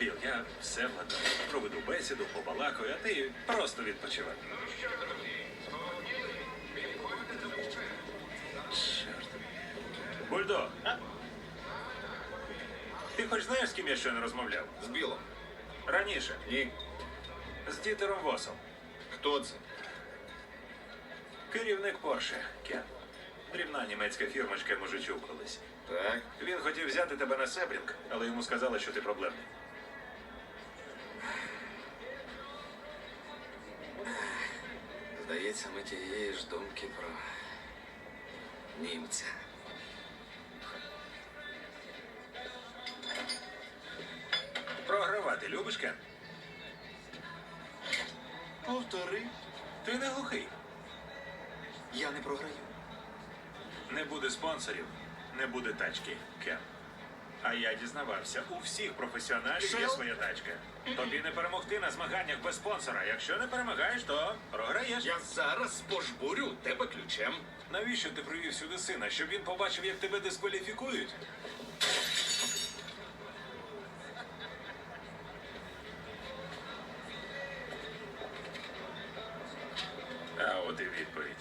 Я все владаю. Проведу бесіду, побалакаю, а ти просто відпочивай. Чорт. Бульдог, ти хоч знаєш, з ким я ще не розмовляв? З Білом. Раніше. Ні. З Дітером Восом. Хто це? Керівник Порше, Кен. Дрібна німецька фірмочка може чув колись. Так. Він хотів взяти тебе на Себрінг, але йому сказали, що ти проблемний. Здається, ми тієї ж думки про німця. Програвати любиш, Кен? Повтори. Ти не глухий. Я не програю. Не буде спонсорів, не буде тачки, Кен. А я дізнавався, у всіх професіоналів є своя тачка. Тобі не перемогти на змаганнях без спонсора. Якщо не перемагаєш, то програєш. Я зараз пожбурю тебе ключем. Навіщо ти привів сюди сина? Щоб він побачив, як тебе дискваліфікують? А от і відповідь.